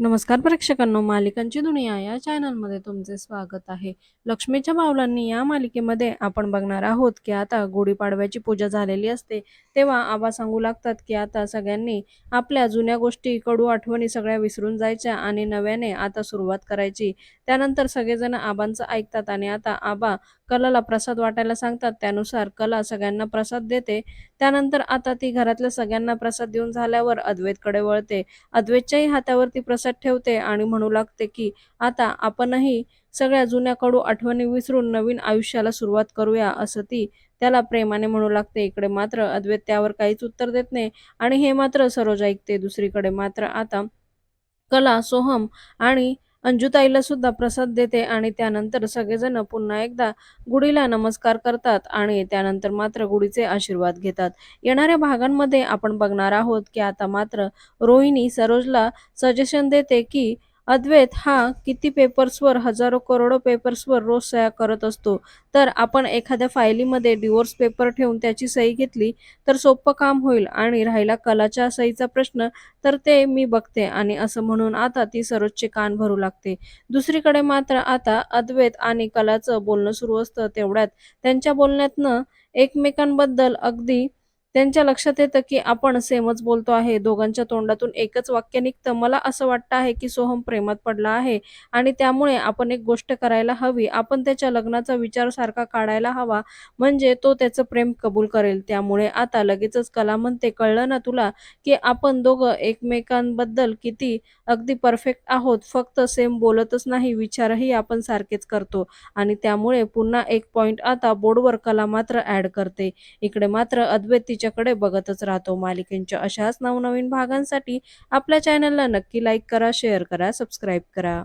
नमस्कार प्रेक्षकांनो मालिकांची दुनिया या चॅनलमध्ये तुमचे स्वागत आहे. लक्ष्मीच्या बावलांनी या मालिकेमध्ये आपण बघणार आहोत की आता गुढीपाडव्याची पूजा झालेली असते तेव्हा आबा सांगू लागतात की आता सगळ्यांनी आपल्या जुन्या गोष्टी कडू आठवणी सगळ्या विसरून जायच्या आणि नव्याने आता सुरुवात करायची. त्यानंतर सगळेजण आबांचं ऐकतात आणि आता आबा कलाला प्रसाद वाटायला सांगतात. त्यानुसार कला सगळ्यांना प्रसाद देते. त्यानंतर आता ती घरातल्या सगळ्यांना प्रसाद देऊन झाल्यावर अद्वैतकडे वळते. अद्वैतच्याही हातावरती प्रसाद ठेवते आणि म्हणू लागते की आता आपणही सगळ्या जुन्या कडू आठवणी विसरून नवीन आयुष्याला सुरुवात करूया असं ती त्याला प्रेमाने म्हणू लागते. इकडे मात्र अद्वैत त्यावर काहीच उत्तर देत नाही आणि हे मात्र सरोज ऐकते. दुसरीकडे मात्र आता कला सोहम आणि अंजुताईला सुद्धा प्रसाद देते आणि त्यानंतर सगळेजण पुन्हा एकदा गुढीला नमस्कार करतात आणि त्यानंतर मात्र गुढीचे आशीर्वाद घेतात. येणाऱ्या भागांमध्ये आपण बघणार आहोत की आता मात्र रोहिणी सरोजला सजेशन देते की अद्वैत हा किती पेपर्सवर हजारो करोडो पेपर्सवर रोज सह्या करत असतो. तर आपण एखाद्या फायलीमध्ये डिवोर्स पेपर ठेवून त्याची सही घेतली तर सोपं काम होईल आणि राहिला कलाच्या सहीचा प्रश्न तर ते मी बघते आणि असं म्हणून आता ती सरोजचे कान भरू लागते. दुसरीकडे मात्र आता अद्वैत आणि कलाचं बोलणं सुरू असतं तेवढ्यात त्यांच्या बोलण्यातनं एकमेकांबद्दल अगदी त्यांच्या लक्षात येतं की आपण सेमच बोलतो आहे. दोघांच्या तोंडातून एकच वाक्य निघतं. मला असं वाटतं आहे की सोहम प्रेमात पडला आहे आणि त्यामुळे आपण एक गोष्ट करायला हवी. आपण त्याच्या लग्नाचा विचार सारखा काढायला हवा. म्हणजे तो त्याचं प्रेम कबूल करेल. त्यामुळे आता लगेचच कला म्हणते कळलं ना तुला की आपण दोघं एकमेकांबद्दल किती अगदी परफेक्ट आहोत? फक्त सेम बोलतच नाही विचारही आपण सारखेच करतो. आणि त्यामुळे पुन्हा एक पॉइंट आता बोर्डवर कला मात्र ऍड करते. इकडे मात्र अद्वैतीच्या त्यांच्याकडे बघतच राहतो मालिकेंच्या अशाच नवनवीन भागांसाठी आपल्या चॅनलला नक्की लाईक करा शेअर करा सबस्क्राईब करा.